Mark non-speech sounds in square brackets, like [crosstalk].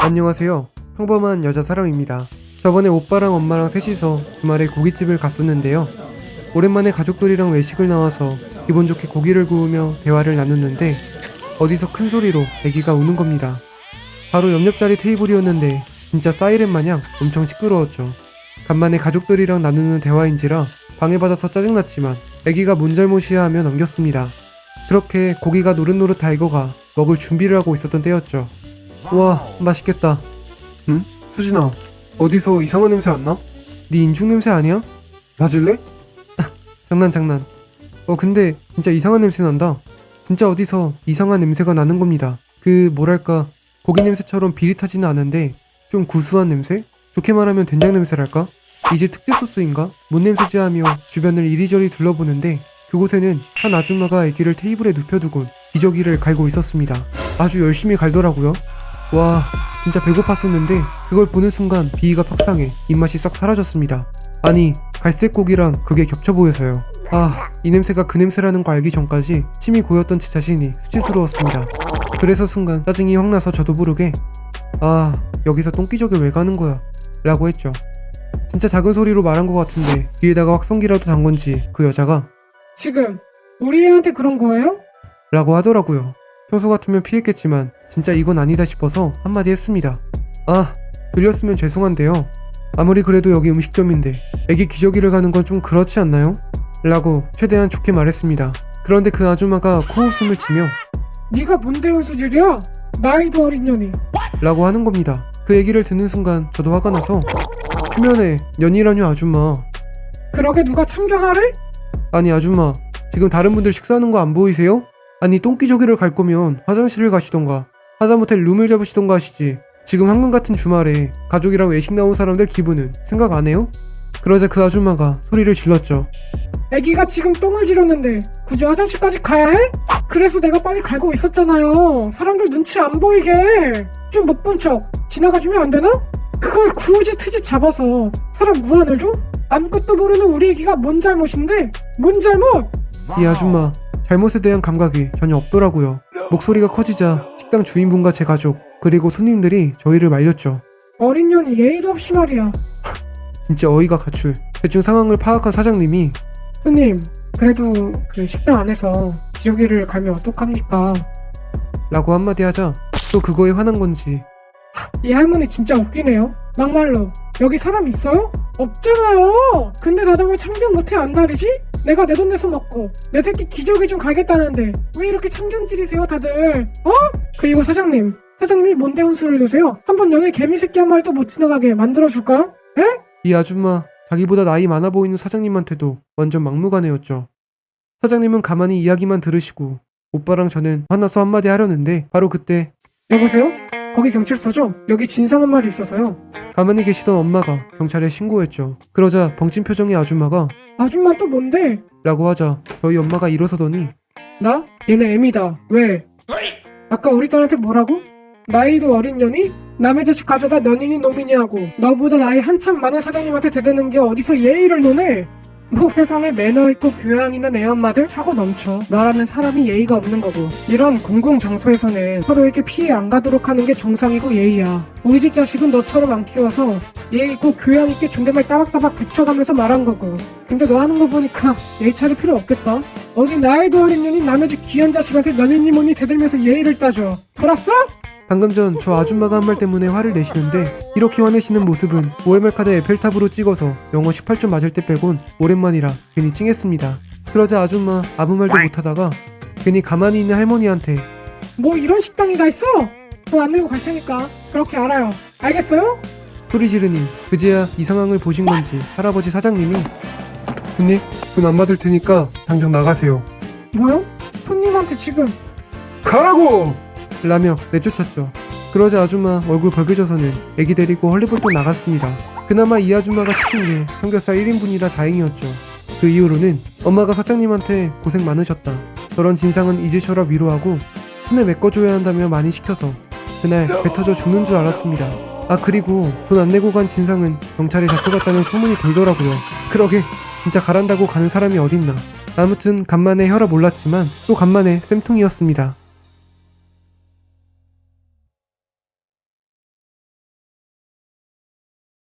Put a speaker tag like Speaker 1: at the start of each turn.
Speaker 1: 안녕하세요. 평범한 여자 사람입니다. 저번에 오빠랑 엄마랑 셋이서 주말에 고깃집을 갔었는데요. 오랜만에 가족들이랑 외식을 나와서 기분 좋게 고기를 구우며 대화를 나눴는데 어디서 큰 소리로 아기가 우는 겁니다. 바로 옆옆자리 테이블이었는데 진짜 사이렌 마냥 엄청 시끄러웠죠. 간만에 가족들이랑 나누는 대화인지라 방해받아서 짜증났지만 아기가 뭔 잘못이야 하며 넘겼습니다. 그렇게 고기가 노릇노릇 다 익어가 먹을 준비를 하고 있었던 때였죠. 와 맛있겠다 응? 수진아 어디서 이상한 냄새 안 나? 네 인중 냄새 아니야? 맞을래? 장난 장난 어 근데 진짜 이상한 냄새 난다 진짜 어디서 이상한 냄새가 나는 겁니다 그 뭐랄까 고기 냄새처럼 비릿하지는 않은데 좀 구수한 냄새? 좋게 말하면 된장 냄새랄까? 이제 특제 소스인가? 뭔 냄새지 하며 주변을 이리저리 둘러보는데 그곳에는 한 아줌마가 아기를 테이블에 눕혀두곤 기저귀를 갈고 있었습니다 아주 열심히 갈더라고요 와 진짜 배고팠었는데 그걸 보는 순간 비위가 팍상해 입맛이 싹 사라졌습니다. 아니 갈색 고기랑 그게 겹쳐 보여서요. 아 이 냄새가 그 냄새라는 거 알기 전까지 침이 고였던 제 자신이 수치스러웠습니다. 그래서 순간 짜증이 확 나서 저도 모르게 아 여기서 똥기저귀 왜 가는 거야? 라고 했죠. 진짜 작은 소리로 말한 것 같은데 귀에다가 확성기라도 단 건지 그 여자가
Speaker 2: 지금 우리 애한테 그런 거예요?
Speaker 1: 라고 하더라고요. 평소 같으면 피했겠지만 진짜 이건 아니다 싶어서 한마디 했습니다. 아, 들렸으면 죄송한데요. 아무리 그래도 여기 음식점인데 애기 기저귀를 가는 건 좀 그렇지 않나요? 라고 최대한 좋게 말했습니다. 그런데 그 아줌마가 코웃음을 치며
Speaker 2: 네가 뭔데 훈수질이야? 나이도 어린 년이
Speaker 1: 라고 하는 겁니다. 그 얘기를 듣는 순간 저도 화가 나서 휴면에 연이라뇨 아줌마.
Speaker 2: 그러게 누가 참견하래?
Speaker 1: 아니 아줌마 지금 다른 분들 식사하는 거 안 보이세요? 아니 똥기저귀를 갈 거면 화장실을 가시던가 하다못해 룸을 잡으시던가 하시지 지금 한강 같은 주말에 가족이랑 외식 나온 사람들 기분은 생각 안 해요? 그러자 그 아줌마가 소리를 질렀죠
Speaker 2: 애기가 지금 똥을 지렸는데 굳이 화장실까지 가야 해? 그래서 내가 빨리 갈고 있었잖아요 사람들 눈치 안 보이게 좀 못 본 척 지나가주면 안 되나? 그걸 굳이 트집 잡아서 사람 무안을 줘? 아무것도 모르는 우리 애기가 뭔 잘못인데? 뭔 잘못?
Speaker 1: 이 아줌마 잘못에 대한 감각이 전혀 없더라고요 목소리가 커지자 식당 주인분과 제 가족 그리고 손님들이 저희를 말렸죠
Speaker 2: 어린 년이 예의도 없이 말이야 [laughs]
Speaker 1: 진짜 어이가 가출 대충 상황을 파악한 사장님이
Speaker 2: 손님 그래도 그 식당 안에서 기저귀를 갈면 어떡합니까?
Speaker 1: 라고 한마디 하자 또 그거에 화난 건지
Speaker 2: 이 할머니 진짜 웃기네요. 막말로 여기 사람 있어요? 없잖아요. 근데 왜 참견 못해 안달이지? 내가 내 돈 내서 먹고 내 새끼 기저귀 좀 가겠다는데 왜 이렇게 참견질이세요 다들? 어? 그리고 사장님 사장님이 뭔데 훈수를 두세요? 한번 여기 개미 새끼 한 마리 또 못 지나가게 만들어줄까? 에?
Speaker 1: 이 아줌마 자기보다 나이 많아 보이는 사장님한테도 완전 막무가내였죠. 사장님은 가만히 이야기만 들으시고 오빠랑 저는 화나서 한마디 하려는데 바로 그때
Speaker 2: 여보세요? 거기 경찰서죠? 여기 진상 한 마리 있어서요.
Speaker 1: 가만히 계시던 엄마가 경찰에 신고했죠. 그러자 벙친 표정의 아줌마가
Speaker 2: 아줌마 또 뭔데?
Speaker 1: 라고 하자 저희 엄마가 일어서더니
Speaker 2: 나? 얘네 애미다. 왜? 아까 우리 딸한테 뭐라고? 나이도 어린 년이? 남의 자식 가져다 년인이 놈이니 하고 너보다 나이 한참 많은 사장님한테 대드는 게 어디서 예의를 노네? 뭐 세상에 매너 있고 교양 있는 애엄마들 차고 넘쳐. 너라는 사람이 예의가 없는 거고. 이런 공공 장소에서는 서로에게 피해 안 가도록 하는 게 정상이고 예의야. 우리 집 자식은 너처럼 안 키워서 예의 있고 교양 있게 존댓말 따박따박 붙여가면서 말한 거고. 근데 너 하는 거 보니까 예의 차릴 필요 없겠다. 어디 나이도 어린 년이 남의 집 귀한 자식한테 너니니 뭐니 대들면서 예의를 따져 돌았어?
Speaker 1: 방금 전 저 아줌마가 한 말 때문에 화를 내시는데 이렇게 화내시는 모습은 OMR 카드 에펠탑으로 찍어서 영어 18점 맞을 때 빼곤 오랜만이라 괜히 찡했습니다. 그러자 아줌마 아무 말도 못하다가 괜히 가만히 있는 할머니한테
Speaker 2: 뭐 이런 식당이 다 있어? 돈 안 내고 갈 테니까 그렇게 알아요 알겠어요?
Speaker 1: 소리 지르니 그제야 이 상황을 보신 건지 할아버지 사장님이 손님 돈 안 받을 테니까 당장 나가세요
Speaker 2: 뭐요? 손님한테 지금
Speaker 1: 가라고! 라며 내쫓았죠. 그러자 아줌마 얼굴 벌개져서는 애기 데리고 헐리벌떡 나갔습니다. 그나마 이 아줌마가 시킨 게 삼겹살 1인분이라 다행이었죠. 그 이후로는 엄마가 사장님한테 고생 많으셨다. 저런 진상은 잊으셔라 위로하고 손에 메꿔줘야 한다며 많이 시켜서 그날 배 터져 죽는 줄 알았습니다. 아 그리고 돈 안 내고 간 진상은 경찰에 잡혀갔다는 소문이 돌더라고요. 그러게 진짜 가란다고 가는 사람이 어딨나. 아무튼 간만에 혈압 올랐지만 또 간만에 쌤통이었습니다